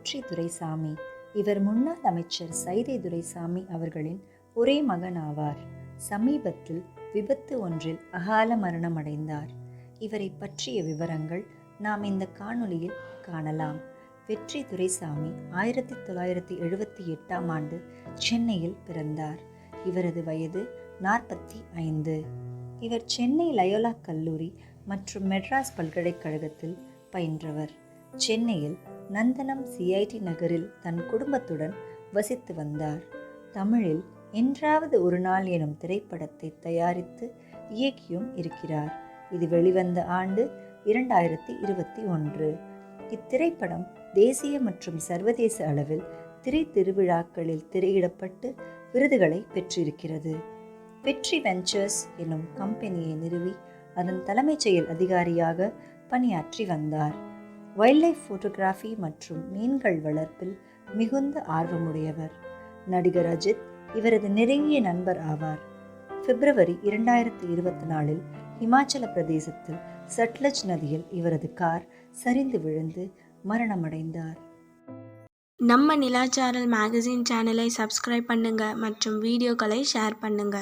வெற்றி துரைசாமி. இவர் முன்னாள் அமைச்சர் சைதை துரைசாமி அவர்களின் ஒரே மகன் ஆவார் சமீபத்தில் விபத்து ஒன்றில் அகால மரணம் அடைந்தார் இவரை பற்றிய விவரங்கள் நாம் இந்த காணொளியில் காணலாம். வெற்றி துரைசாமி ஆயிரத்தி தொள்ளாயிரத்தி எழுபத்தி எட்டாம் ஆண்டு சென்னையில் பிறந்தார். இவரது வயது நாற்பத்தி ஐந்து. இவர் சென்னை லயோலா கல்லூரி மற்றும் மெட்ராஸ் பல்கலைக்கழகத்தில் பயின்றவர். சென்னையில் நந்தனம் சிஐடி நகரில் தன் குடும்பத்துடன் வசித்து வந்தார். தமிழில் என்றாவது ஒரு நாள் எனும் திரைப்படத்தை தயாரித்து இயக்கியும் இருக்கிறார். இது வெளிவந்த ஆண்டு இரண்டாயிரத்தி இருபத்தி ஒன்று. இத்திரைப்படம் தேசிய மற்றும் சர்வதேச அளவில் திரை திருவிழாக்களில் திரையிடப்பட்டு விருதுகளை பெற்றிருக்கிறது. வெற்றி வெஞ்சர்ஸ் எனும் கம்பெனியை நிறுவி அதன் தலைமைச் செயல் அதிகாரியாக பணியாற்றி வந்தார். வைல்ட் லைஃப் ஃபோட்டோகிராஃபி மற்றும் மீன்கள் வளர்ப்பில் மிகுந்த ஆர்வமுடையவர். நடிகர் அஜித் இவரது நெருங்கிய நண்பர் ஆவார். பிப்ரவரி இரண்டாயிரத்தி இருபத்தி நாலில் இமாச்சல பிரதேசத்தில் சட்லஜ் நதியில் இவரது கார் சரிந்து விழுந்து மரணமடைந்தார். நம்ம நிலாச்சாரல் மேகசின் சேனலை சப்ஸ்கிரைப் பண்ணுங்க மற்றும் வீடியோக்களை ஷேர் பண்ணுங்க.